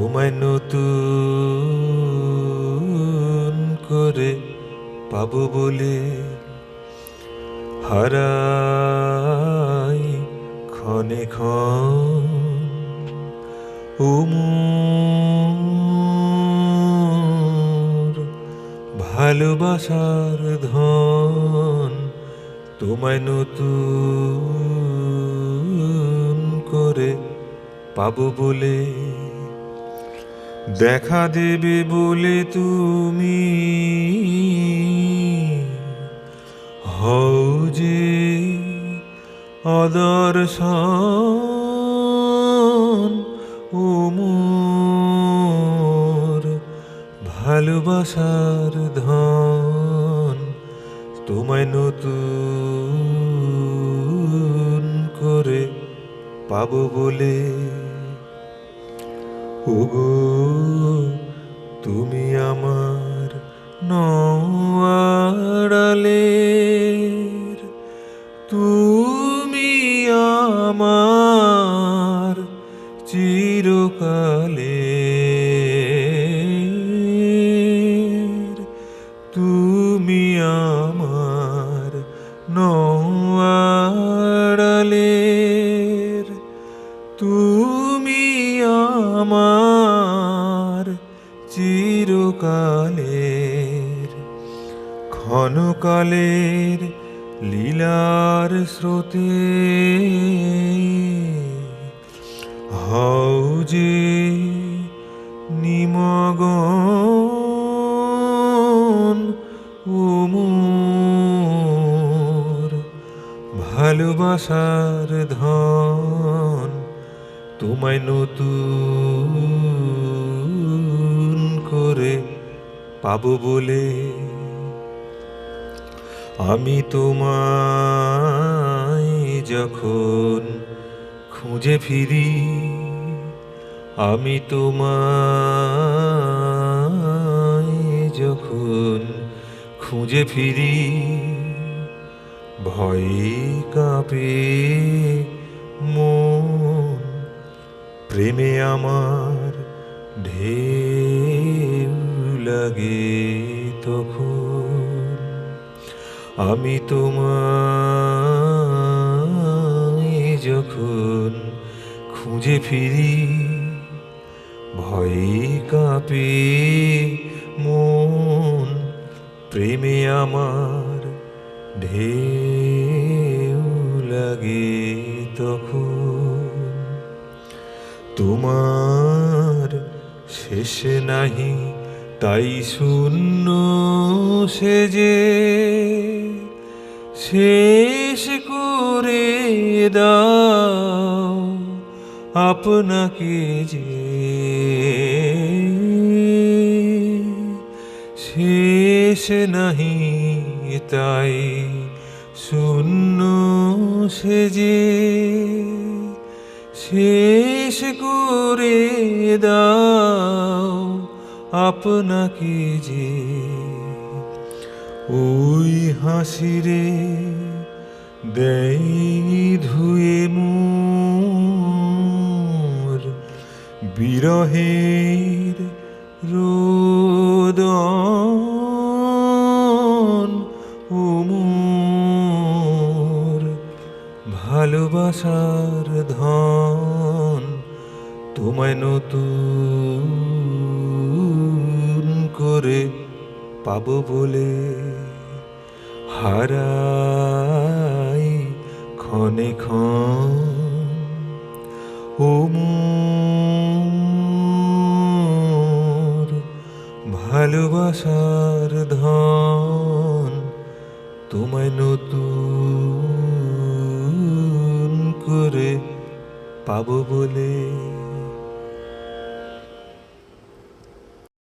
তোমায় নতুন করে পাবো বলে হারাই ক্ষণে ক্ষণ ভালোবাসার ধন তোমায় নতুন করে পাবো বলে দেখা দেবে বলে তুমি। হও যে অদর্শন ও মোর ভালোবাসার ধন তোমায় নতুন করে পাবো বলে ওগো তুমি আমার নড়ালের তুমি আমার চিরকালের তুমি আমার নড়ালের তুমি আমার চিরকালের ক্ষণকালের লীলার স্রোতে। হও নিমগন ও ভালোবাসার ধন। তোমায় নতুন করে পাবো বলে আমি তোমায় যখন খুঁজে ফিরি, আমি তোমায় যখন খুঁজে ফিরি, ভয়ে কাঁপে মন প্রেমে আমার ঢেউ লাগে তখন। আমি তোমায় যখন খুঁজে ফিরি, ভয়ে কাঁপে মন। প্রেমে আমার ঢেউ লাগে তখন। তোমার শেষ নাহি, তাই শূন্য সে যে শেষ করে দাও আপনাকে যে। শেষ নাহি, তাই শূন্য সে যে শেষ করে দাও আপনাকে যে ওই হাসিরে দেয় ধুয়ে মোর বিরহের রোদন। ভালোবাসার ধন তোমায় নতুন করে পাব বলে হারাই ক্ষণে ক্ষণ। ভালোবাসার ধন তোমায় নতুন করে পাবো বলে